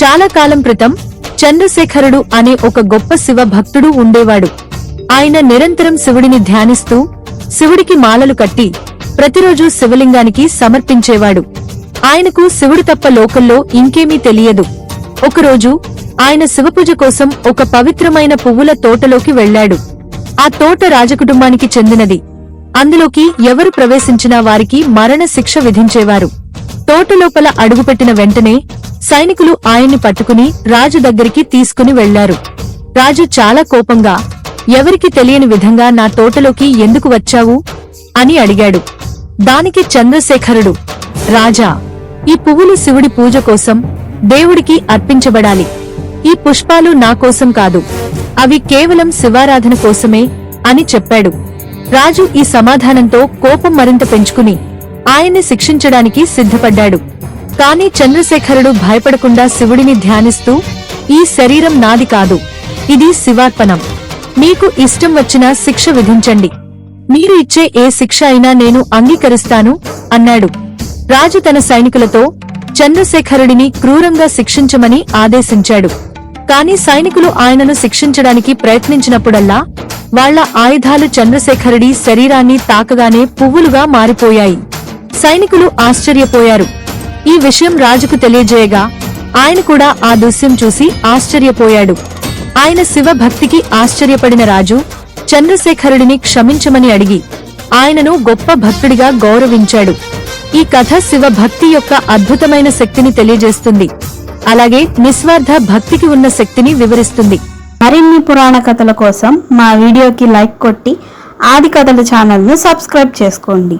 చాలా కాలం క్రితం చంద్రశేఖరుడు అనే ఒక గొప్ప శివ భక్తుడు ఉండేవాడు. ఆయన నిరంతరం శివుడిని ధ్యానిస్తూ శివుడికి మాలలు కట్టి ప్రతిరోజు శివలింగానికి సమర్పించేవాడు. ఆయనకు శివుడు తప్ప లోకల్లో ఇంకేమీ తెలియదు. ఒకరోజు ఆయన శివపూజ కోసం ఒక పవిత్రమైన పువ్వుల తోటలోకి వెళ్ళాడు. ఆ తోట రాజకుటుంబానికి చెందినది. అందులోకి ఎవరు ప్రవేశించినా వారికి మరణ శిక్ష విధించేవారు. తోట లోపల అడుగుపెట్టిన వెంటనే సైనికులు ఆయన్ని పట్టుకుని రాజు దగ్గరికి తీసుకుని వెళ్ళారు రాజు చాలా కోపంగా ఎవరికి తెలియని విధంగా నా తోటలోకి ఎందుకు వచ్చావు? అని అడిగాడు. దానికి చంద్రశేఖరుడు రాజా ఈ పువ్వులు శివుడి పూజ కోసం దేవుడికి అర్పించబడాలి. ఈ పుష్పాలు నా కోసం కాదు అవి కేవలం శివారాధన కోసమే అని చెప్పాడు. రాజు ఈ సమాధానంతో కోపం మరింత పెంచుకుని ఆయన్ని శిక్షించడానికి సిద్ధపడ్డాడు. కాని చంద్రశేఖరుడు భయపడకుండా శివుడిని ధ్యానిస్తూ ఈ శరీరం నాది కాదు. ఇది శివార్పణం. మీకు ఇష్టం వచ్చిన శిక్ష విధించండి. మీరు ఇచ్చే ఏ శిక్ష అయినా నేను అంగీకరిస్తాను అన్నాడు. రాజు తన సైనికులతో చంద్రశేఖరుడిని క్రూరంగా శిక్షించమని ఆదేశించాడు. కాని సైనికులు ఆయనను శిక్షించడానికి ప్రయత్నించినప్పుడల్లా వాళ్ళ ఆయుధాలు చంద్రశేఖరుడి శరీరాన్ని తాకగానే పువ్వులుగా మారిపోయాయి. సైనికులు ఆశ్చర్యపోయారు. ఈ విషయం రాజుకు తెలియజేయగా ఆయన కూడా ఆ దృశ్యం చూసి ఆశ్చర్యపోయాడు. ఆయన శివ భక్తికి ఆశ్చర్యపడిన రాజు చంద్రశేఖరుడిని క్షమించమని అడిగి ఆయనను గొప్ప భక్తుడిగా గౌరవించాడు. ఈ కథ శివ భక్తి యొక్క అద్భుతమైన శక్తిని తెలియజేస్తుంది. అలాగే నిస్వార్థ భక్తికి ఉన్న శక్తిని వివరిస్తుంది. మరిన్ని పురాణ కథల కోసం మా వీడియోకి లైక్ కొట్టి ఆది కథల ఛానల్ను సబ్స్క్రైబ్ చేసుకోండి.